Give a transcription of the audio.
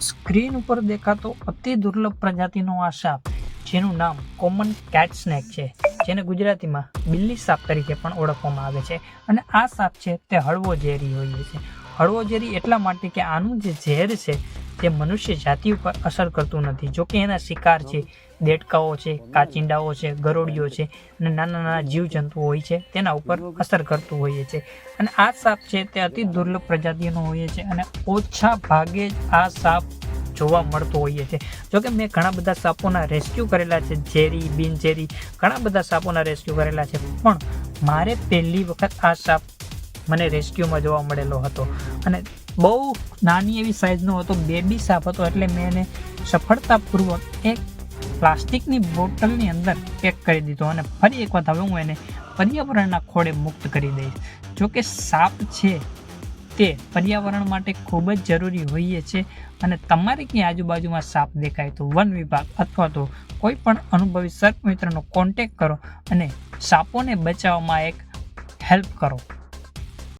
Screen ઉપર દેખાતો અતિ દુર્લભ પ્રજાતિનો આ સાપ, જેનું નામ કોમન કેટ સ્નેક છે, જેને ગુજરાતીમાં બિલ્લી સાપ તરીકે પણ ઓળખવામાં આવે છે. અને આ સાપ છે તે હળવો ઝેરી હોય છે. હળવો ઝેરી એટલા માટે કે આનું જે ઝેર છે તે મનુષ્ય જાતિ ઉપર અસર કરતું નથી. જોકે એના શિકાર છે, દેડકાઓ છે, કાચિંડાઓ છે, ગરોળીઓ છે અને નાના નાના જીવજંતુઓ હોય છે, તેના ઉપર અસર કરતું હોઈએ છે. અને આ સાપ છે તે અતિ દુર્લભ પ્રજાતિનો હોઈએ છે અને ઓછા ભાગે જ આ સાપ જોવા મળતો હોઈએ છે. જોકે મેં ઘણા બધા સાપોના રેસ્ક્યુ કરેલા છે, ઝેરી, બિનઝેરી, ઘણા બધા સાપોના રેસ્ક્યુ કરેલા છે. પણ મારે પહેલી વખત આ સાપ મને રેસ્ક્યુમાં જોવા મળેલો હતો. અને બહુ નાની એવી સાઇઝનો હતો બેબી સાપ હતો, એટલે મેં એને સફળતાપૂર્વક એક પ્લાસ્ટિકની બોટલની અંદર પેક કરી દીધો અને ફરી એક વાત હવે હું એને પર્યાવરણના ખોળે મુક્ત કરી દઈશ. જો કે સાપ છે તે પર્યાવરણ માટે ખૂબ જ જરૂરી હોઈએ છે અને તમારે ક્યાંય આજુબાજુમાં સાપ દેખાય તો વન વિભાગ અથવા તો કોઈ પણ અનુભવી સર્પ મિત્રનો કોન્ટેક કરો અને સાપોને બચાવવામાં એક હેલ્પ કરો.